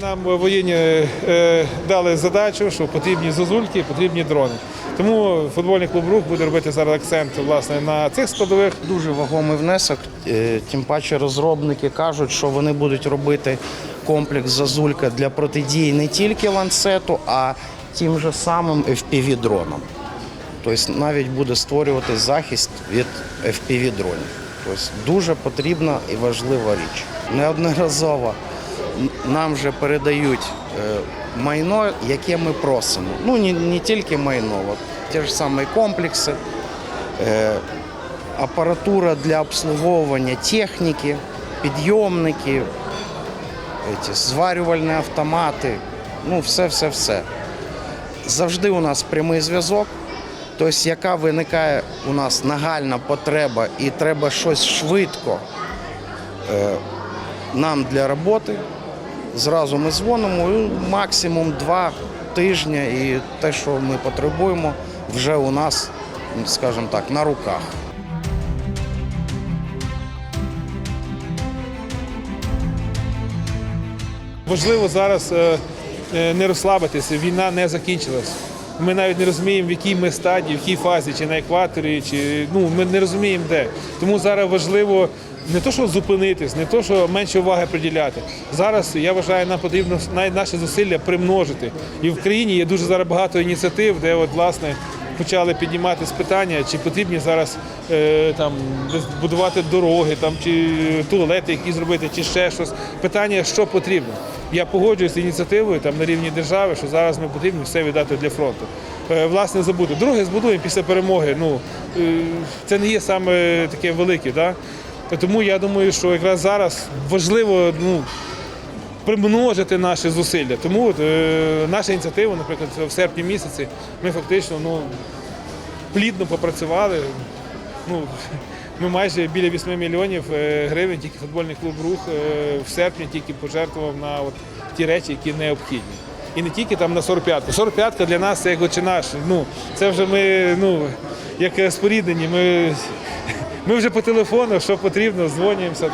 Нам воєнні е, дали задачу, що потрібні зозульки, потрібні дрони. Тому футбольний клуб рух буде робити зараз акцент власне на цих складових. Дуже вагомий внесок. Е, Тим паче розробники кажуть, що вони будуть робити комплекс зазулька для протидії не тільки ланцету, а тим же самим FPV-дронам. Тобто навіть буде створювати захист від FPV-дронів. Тобто дуже потрібна і важлива річ. Неодноразово нам вже передають е, майно, яке ми просимо. Ну не, не тільки майно, от ті ж самі комплекси, е, апаратура для обслуговування техніки, підйомники, ці, зварювальні автомати, ну все-все-все. Завжди у нас прямий зв'язок. Тобто, яка виникає у нас нагальна потреба і треба щось швидко е, нам для роботи, зразу ми дзвонимо, і максимум два тижні, і те, що ми потребуємо, вже у нас, скажімо так, на руках. Важливо зараз е, е, не розслабитися. Війна не закінчилась. Ми навіть не розуміємо, в якій ми стадії, в якій фазі, чи на екваторі, чи ну ми не розуміємо де. Тому зараз важливо не то, що зупинитись, не то, що менше уваги приділяти. Зараз я вважаю, нам потрібно наші зусилля примножити. І в країні є дуже зараз багато ініціатив, де от власне. Почали підніматися питання, чи потрібні зараз е, там будувати дороги, там чи туалети, які зробити, чи ще щось. Питання, що потрібно. Я погоджуюсь з ініціативою там на рівні держави, що зараз ми потрібно все віддати для фронту. Е, власне, забуду. Друге збудуємо після перемоги. Ну е, це не є саме таке велике, да? Тому я думаю, що якраз зараз важливо ну, примножити наші зусилля. Тому е, наша ініціатива, наприклад, в серпні місяці, ми фактично ну, плідно попрацювали. Ну, ми майже біля 8 мільйонів е, гривень, тільки футбольний клуб рух е, в серпні тільки пожертвував на от, ті речі, які необхідні. І не тільки там на 45-ку. 45-ка для нас це як наш. Ну, це вже ми, ну, як споріднені, ми, ми вже по телефону, що потрібно, дзвонюємося.